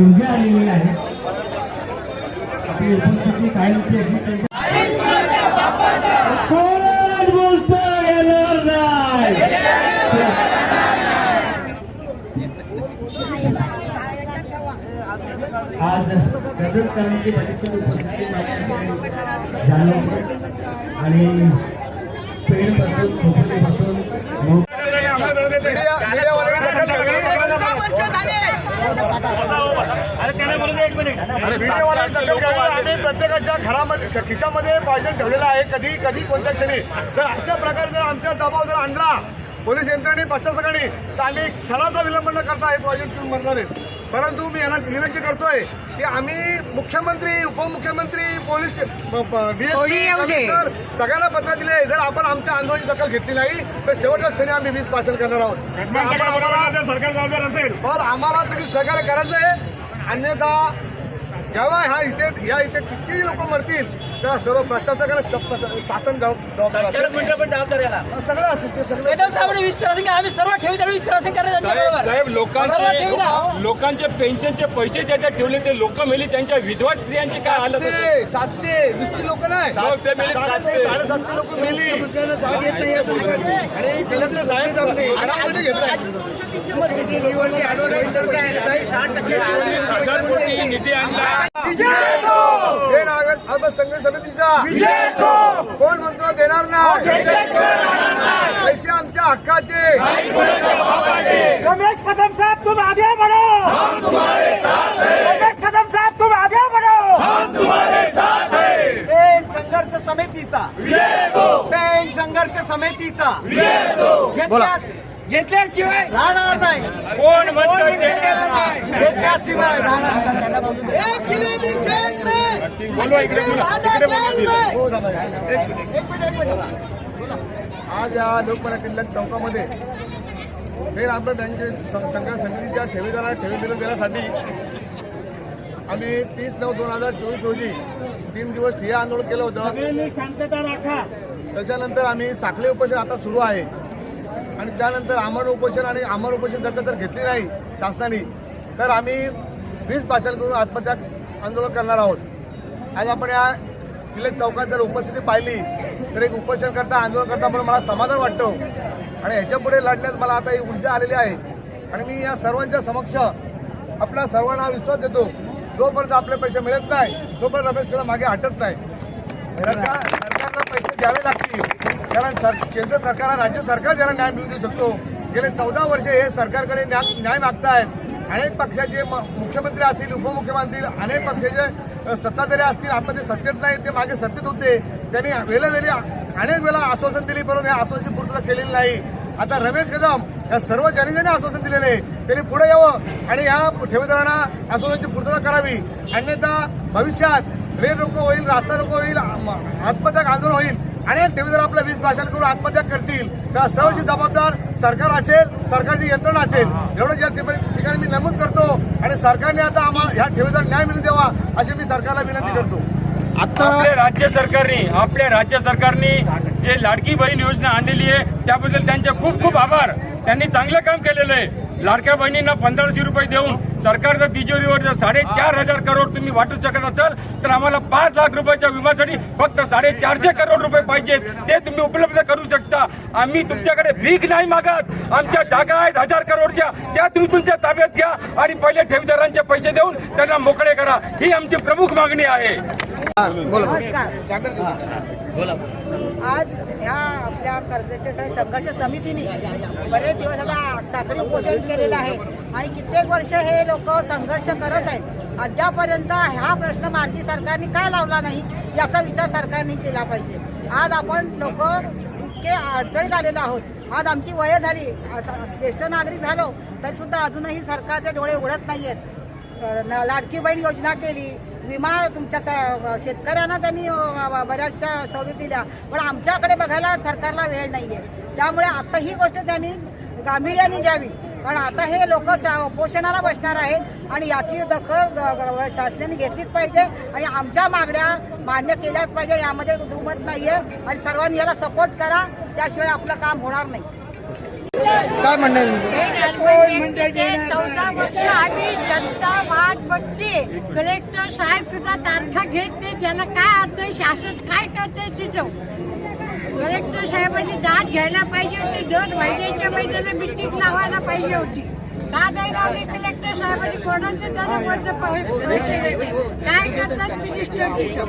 ऊर्जा आलेली आहे. आपली उपस्थिती कायमची अशी कोण बोलतो येणार नाही. आज गजर करण्याची माझ्यासोबत उपस्थिती माझ्याकडे झालं. आणि पेडपासून खोपडीपासून मीडियावाल्यांचा दखल घ्यावी. आम्ही प्रत्येकाच्या घरामध्ये खिशामध्ये पॉयझन ठेवलेलं आहे कधी कधी कोणत्या क्षणी. जर अशा प्रकारे जर आमच्या दबाव जर आणला पोलीस यंत्रणे प्रशासकाने तर आम्ही क्षणाचा विलंब न करता हे पॉयझन पिऊन मरणार आहेत. परंतु मी यांना विनंती करतोय की आम्ही मुख्यमंत्री उपमुख्यमंत्री पोलीस डीएसपी कमिशनर सगळ्यांना पत्र दिले. जर आपण आमच्या आंदोलनाची दखल घेतली नाही तर शेवटच्या क्षणी आम्ही वीज पासन करणार आहोत. आपण आम्हाला सरकार जबाबदार असेल. पण आम्हाला तुम्ही सहकार्य करायचं आहे अन्यथा जेव्हा ह्या इथे या इथे किती लोक मरतील तेव्हा सर्व प्रशासकाला शासन जबाबदार. सगळं असतील ते सगळं कदम साहेबांनी वीस क्रॉसिंग आम्ही सर्व ठेवीदार वीस क्रॉसिंग करणार साहेब लोकांचे. लोकांचे पेन्शनचे पैसे ज्याच्यात ठेवले ते लोक मेली त्यांच्या विधवा स्त्रियांची काय हालत होती? सातशे सातशे नुसती लोक नाही सातशे मेली, सातशे सातशे. साडेसातशे लोक मेली आणि कलेक्टर साहेब घेतलाय हजार कोण म्हणतो देणार नाही? पैसे आमच्या हक्काचे। रमेश कदम साहब तुम आगे बढ़ो। हम तुम्हारे साथ हैं। रमेश कदम साहब तुम आगे बढ़ो। हम तुम्हारे साथ हैं। संघर्ष समितीचा। पेन संघर्ष समितीचा। घेतल्या- घेतल्याशिवाय राहणार नाही। कोण. घेतल्याशिवाय राहणार नाही. एक में इकडे, बोला. इकडे बोला. में. हो दादा एक मिनिट एक मिनिट. आज या लोकमान्य टिळक चौकामध्ये फेर आपल्या बँके संघर्ष समितीच्या ठेवीदाराला ठेवी दिलं देण्यासाठी आम्ही तीस नऊ दोन हजार चोवीस रोजी तीन दिवस ठिय्या आंदोलन केलं होतं. शांतता राखा. त्याच्यानंतर आम्ही साखळी उपोषण आता सुरू आहे. आणि त्यानंतर आमरण उपोषण आणि आमरण उपोषण दत्त जर घेतली नाही शासनाने. तर आम्ही वीज भाषण करून आत्महत्या आंदोलन करणार आहोत. आज आपण या किल्ले चौकात जर उपस्थिती पाहिली तर एक उपोषण करता आंदोलन करता म्हणून मला समाधान वाटतं. आणि ह्याच्या पुढे लढण्यात मला आता ही ऊर्जा आलेली आहे. आणि मी या सर्वांच्या समक्ष आपल्या सर्वांना विश्वास देतो. जोपर्यंत आपले पैसे मिळत नाही तोपर्यंत रमेश मागे हटत नाही. सरकारला पैसे द्यावे लागतील. कारण सर केंद्र सरकार राज्य सरकार ज्याला न्याय मिळू देऊ शकतो. गेले चौदा वर्षे हे सरकारकडे न्याय न्याय मागतायत. अनेक पक्षाचे म- मुख्यमंत्री असतील उपमुख्यमंत्री अनेक पक्षाचे सत्ताधारी असतील. आता ते सत्तेत नाही ते मागे सत्तेत होते. त्यांनी वेळोवेळी अनेक वेळा आश्वासन दिली परंतु या आश्वासनाची पूर्तता केलेली नाही. आता रमेश कदम या सर्व जनतेने आश्वासन दिलेले आहे. त्यांनी पुढे यावं आणि या ठेवीदारांना आश्वासनाची पूर्तता करावी. अन्यथा भविष्यात रेल रोको होईल रास्ता रोको होईल आम- आत्महत्या आंदोलन होईल. अनेक ठेवीदार आपल्या वीज भाषण करून आत्महत्या करतील त्या सर्वची जबाबदार सरकार असेल सरकारची यंत्रणा असेल एवढं या ठिकाणी मी नमूद करतो आणि सरकारने आता आम्हाला ह्या ठेवीदार न्याय मिळून द्यावा अशी मी सरकारला विनंती करतो. आपल्या राज्य सरकारने आपल्या राज्य सरकारने जे लाडकी बहीण योजना आणलेली आहे त्याबद्दल त्यांचे खूप खूप आभार. त्यांनी चांगलं काम केलेलं आहे. लाडक्या बहिणींना पंधराशे रुपये देऊन सरकारच्या तिजोरीवर जर साडेचार हजार करोड तुम्ही वाटू शकत असाल तर आम्हाला पाच लाख रुपयाच्या विम्यासाठी फक्त साडेचारशे करोड रुपये पाहिजेत. ते तुम्ही उपलब्ध करू शकता. आम्ही तुमच्याकडे भीक नाही मागत. आमच्या जागा आहेत हजार करोडच्या. त्या तुम्ही तुमच्या ताब्यात घ्या आणि पहिले ठेवीदारांचे पैसे देऊन त्यांना मोकळे करा. ही आमची प्रमुख मागणी आहे. आज ह्या आपल्या कर्जाच्या संघर्ष समितीने बरेच दिवस आता साखळी उपोषण केलेलं आहे. आणि कित्येक वर्ष हे लोक संघर्ष करत आहेत. अद्यापर्यंत हा प्रश्न मार्गी सरकारने का लावला नाही याचा विचार सरकारने केला पाहिजे. आज आपण लोक इतके अडचणीत आलेलो आहोत. आज आमची वय झाली ज्येष्ठ नागरिक झालो तरी सुद्धा अजूनही सरकारचे डोळे उघडत नाही न- लाडकी बहीण योजना केली विमा तुमच्या शेतकऱ्यांना त्यांनी बऱ्याचशा सवलती दिल्या. पण आमच्याकडे बघायला सरकारला वेळ नाहीये. त्यामुळे आता ही गोष्ट त्यांनी गांभीर्याने घ्यावी. कारण आता हे लोक उपोषणाला बसणार आहेत आणि याची दखल शासनाने घेतलीच पाहिजे आणि आमच्या मागण्या मान्य केल्याच पाहिजे. यामध्ये दुमत नाहीये. आणि सर्वांनी याला सपोर्ट करा. त्याशिवाय आपलं काम होणार नाही. काय म्हणणं आहे तुमचं? चौदा वर्ष आम्ही जनता बघते. कलेक्टर साहेब सुद्धा तारखा घेत. नाही त्याला काय अर्थ आहे? शासन काय करते तिथं? कलेक्टर साहेबांनी दाद घ्यायला पाहिजे होती. दर महिन्याच्या महिन्याला मिटिंग लावायला पाहिजे होती. का नाही लावली कलेक्टर साहेबांनी कोणाचे दर पैसे काय करतात मिनिस्टर तिथं?